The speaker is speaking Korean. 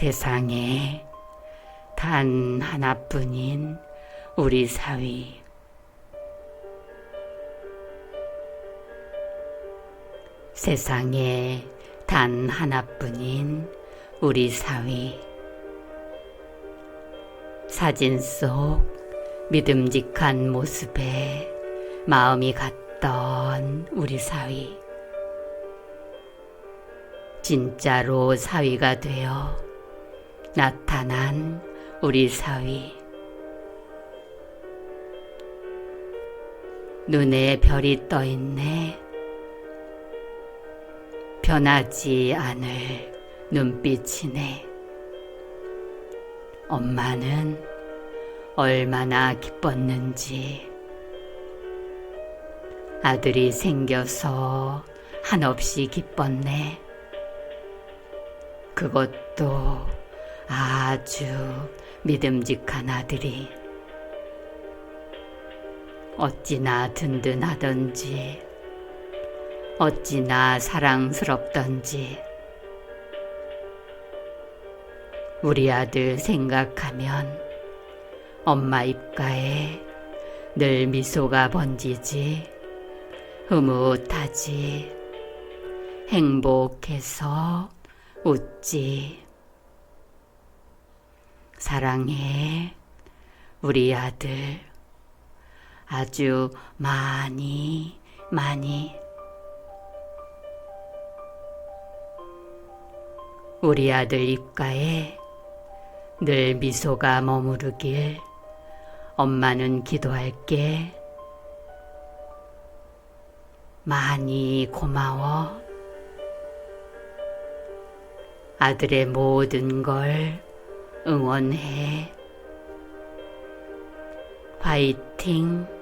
세상에 단 하나뿐인 우리 사위. 세상에 단 하나뿐인 우리 사위. 사진 속 믿음직한 모습에 마음이 갔던 우리 사위. 진짜로 사위가 되어 나타난 우리 사위. 눈에 별이 떠 있네. 변하지 않을 눈빛이네. 엄마는 얼마나 기뻤는지. 아들이 생겨서 한없이 기뻤네. 그것도 아주 믿음직한 아들이 어찌나 든든하던지 어찌나 사랑스럽던지 우리 아들 생각하면 엄마 입가에 늘 미소가 번지지 흐뭇하지 행복해서 웃지 사랑해 우리 아들 아주 많이 많이 우리 아들 입가에 늘 미소가 머무르길 엄마는 기도할게. 많이 고마워. 아들의 모든 걸 응원해. 화이팅!